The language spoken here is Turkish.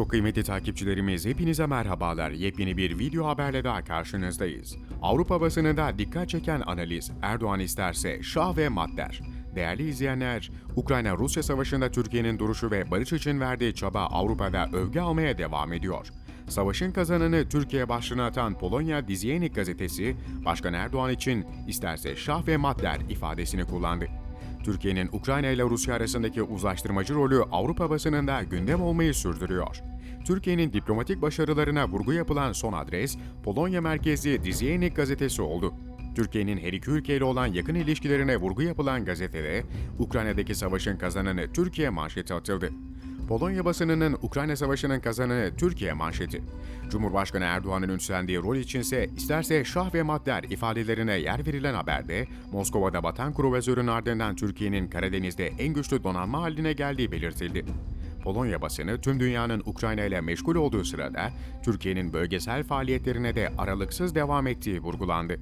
Çok kıymetli takipçilerimiz hepinize merhabalar. Yepyeni bir video haberle daha karşınızdayız. Avrupa basınında dikkat çeken analiz Erdoğan isterse şah ve mat der. Değerli izleyenler, Ukrayna-Rusya savaşında Türkiye'nin duruşu ve barış için verdiği çaba Avrupa'da övgü almaya devam ediyor. Savaşın kazananı Türkiye başlığına atan Polonya Dizyenik gazetesi, Başkan Erdoğan için isterse şah ve mat der ifadesini kullandı. Türkiye'nin Ukrayna ile Rusya arasındaki uzlaştırmacı rolü Avrupa basınında gündem olmayı sürdürüyor. Türkiye'nin diplomatik başarılarına vurgu yapılan son adres, Polonya merkezli Dizyenik gazetesi oldu. Türkiye'nin her iki ülkeyle olan yakın ilişkilerine vurgu yapılan gazetede, Ukrayna'daki savaşın kazananı Türkiye manşeti atıldı. Polonya basınının Ukrayna Savaşı'nın kazananı Türkiye manşeti. Cumhurbaşkanı Erdoğan'ın üstlendiği rol içinse isterse şah ve madder ifadelerine yer verilen haberde Moskova'da batan kruvazörün ardından Türkiye'nin Karadeniz'de en güçlü donanma haline geldiği belirtildi. Polonya basını tüm dünyanın Ukrayna ile meşgul olduğu sırada Türkiye'nin bölgesel faaliyetlerine de aralıksız devam ettiği vurgulandı.